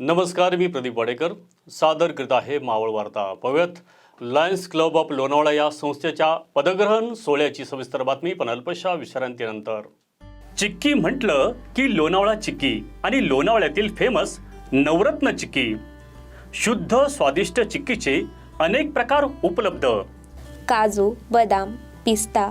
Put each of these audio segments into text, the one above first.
नमस्कार मी प्रदीप वाडेकर. सादर करीत आहे मावळ वार्ता. पाहूयात. लायन्स क्लब ऑफ लोणावळा या संस्थेच्या पदग्रहण सोहळ्याची सविस्तर बातमी पण अल्पशा विश्रांतीनंतर. चिक्की म्हटलं की लोणावळा चिक्की आणि लोणावळ्यातील फेमस नवरत्न चिक्की. शुद्ध स्वादिष्ट चिक्कीचे अनेक प्रकार उपलब्ध. काजू बदाम पिस्ता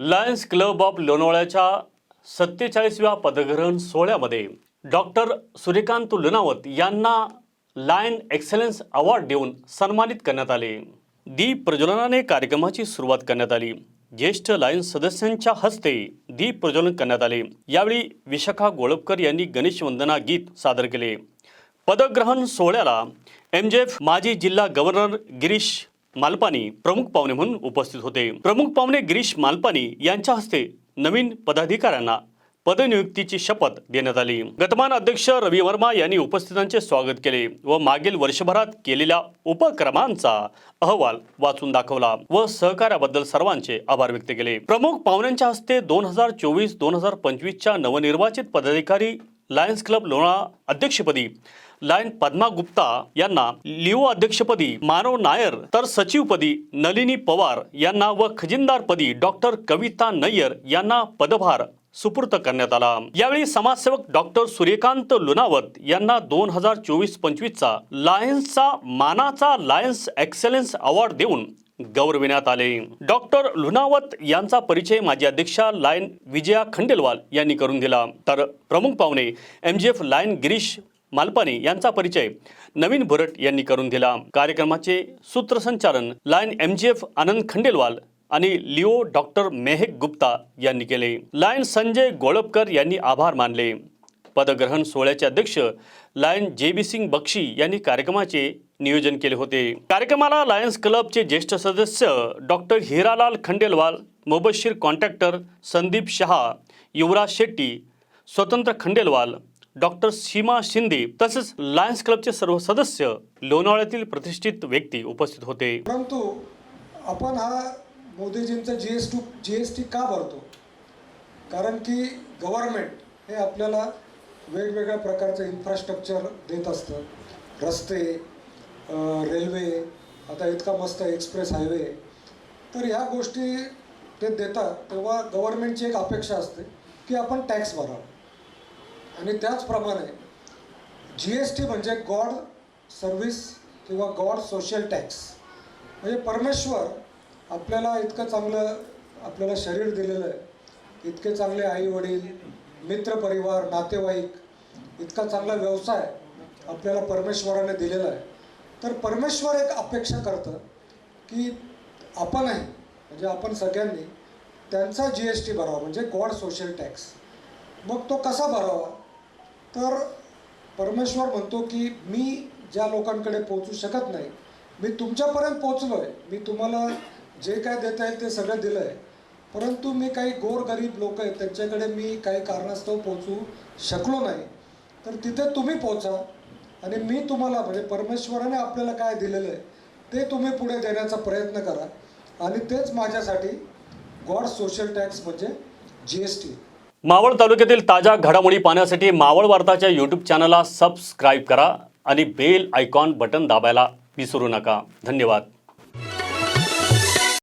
लायन्स क्लब ऑफ लोणावळ्याच्या सत्तेचाळीसव्या पदग्रहण सोहळ्यामध्ये डॉक्टर सूर्यकांत लुनावत यांना लायन एक्सलन्स अवॉर्ड देऊन सन्मानित करण्यात आले. दीप प्रज्वलनाने कार्यक्रमाची सुरुवात करण्यात आली. ज्येष्ठ लायन सदस्यांच्या हस्ते दीप प्रज्वलन करण्यात आले. यावेळी विशाखा गोळपकर यांनी गणेश वंदना गीत सादर केले. पदग्रहण सोहळ्याला एम. जे. एफ. माजी जिल्हा गव्हर्नर गिरीश मालपानी प्रमुख पाहुणे म्हणून उपस्थित होते. प्रमुख पाहुणे गिरीश मालपानी यांच्या हस्ते नवीन पदाधिकाऱ्यांना पदनियुक्तीची शपथ देण्यात आली. गतमान अध्यक्ष रवी वर्मा यांनी उपस्थितांचे स्वागत केले व मागील वर्षभरात केलेल्या उपक्रमांचा अहवाल वाचून दाखवला व सहकार्याबद्दल सर्वांचे आभार व्यक्त केले. प्रमुख पाहुण्यांच्या हस्ते दोन हजार चोवीस दोन हजार पंचवीसच्या नवनिर्वाचित पदाधिकारी लायन्स क्लब लोणा अध्यक्षपदी. लायन पद्मा गुप्ता यांना लिओ अध्यक्षपदी मानव नायर तर सचिवपदी नलिनी पवार यांना व खजिनदारपदी डॉक्टर कविता नय्यर यांना पदभार सुपूर्त करण्यात आला. यावेळी समाजसेवक डॉक्टर सूर्यकांत लुनावत यांना दोन हजार चोवीस पंचवीसचा लायन्सचा मानाचा लायन्स एक्सेलन्स अवॉर्ड देऊन गौरविण्यात आले. डॉक्टर लुनावत यांचा परिचय माजी अध्यक्षा लायन विजया खंडेलवाल यांनी करून दिला. तर प्रमुख पाहुणे M G F lion Girish Malpane यांचा परिचय नवीन भुरट यांनी करून दिला. कार्यक्रमाचे सूत्रसंचालन lion M G F Anand Khandelwal आणि लिओ डॉक्टर मेहक गुप्ता यांनी केले. लायन संजय गोळपकर यांनी आभार मानले. पदग्रहण सोहळ्याचे अध्यक्ष लायन जे बी सिंग बक्षी यांनी कार्यक्रमाचे नियोजन केले होते. कार्यक्रमाला लायन्स क्लबचे ज्येष्ठ सदस्य doctor Hiralal Khandelwal Mobashir contractor Sandeep Shah Yuvraj Shetty Swatantra Khandelwal doctor सीमा शिंदे तसेच लायन्स क्लबचे सर्व सदस्य लोणावळ्यातील प्रतिष्ठित व्यक्ती उपस्थित होते. परंतु आपण हा मोदीजींचा G S two G S T का भरतो? कारण की गव्हर्नमेंट हे आपल्याला वेगवेगळ्या प्रकारचं इन्फ्रास्ट्रक्चर देत असतं. रस्ते रेल्वे आता इतका मस्त एक्सप्रेस हायवे तर ह्या गोष्टी ते देतात तेव्हा गव्हर्मेंटची एक अपेक्षा असते की आपण टॅक्स भरावा. आणि त्याचप्रमाणे जी एस टी म्हणजे गॉड सर्व्हिस किंवा गॉड सोशल टॅक्स म्हणजे परमेश्वर आपल्याला इतकं चांगलं आपल्याला शरीर दिलेलं आहे. इतके चांगले आई वडील मित्रपरिवार नातेवाईक इतका चांगला व्यवसाय आपल्याला परमेश्वराने दिलेला आहे. तर परमेश्वर एक अपेक्षा करतं की आपणही म्हणजे आपण सगळ्यांनी त्यांचा जी एस टी भरावा म्हणजे गॉड सोशल टॅक्स. मग तो कसा भरावा? तर परमेश्वर म्हणतो की मी ज्या लोकांकडे पोहोचू शकत नाही मी तुमच्यापर्यंत पोचलो आहे मी तुम्हाला जे काय देता येईल ते सगळं दिलं आहे परंतु मी काही गोरगरीब लोक आहेत त्यांच्याकडे मी काही कारणास्तव पोचू शकलो नाही. तर तिथे तुम्ही पोचा आणि मी तुम्हाला म्हणजे परमेश्वराने आपल्याला काय दिलेलं आहे ते तुम्ही पुढे देण्याचा प्रयत्न करा. आणि तेच माझ्यासाठी गॉड सोशल टॅक्स म्हणजे जी एस टी. मावळ तालुक्यातील ताज्या घडामोडी पाहण्यासाठी मावळ वार्ताच्या यूट्यूब चॅनलला सबस्क्राईब करा आणि बेल आयकॉन बटन दाबायला विसरू नका. धन्यवाद.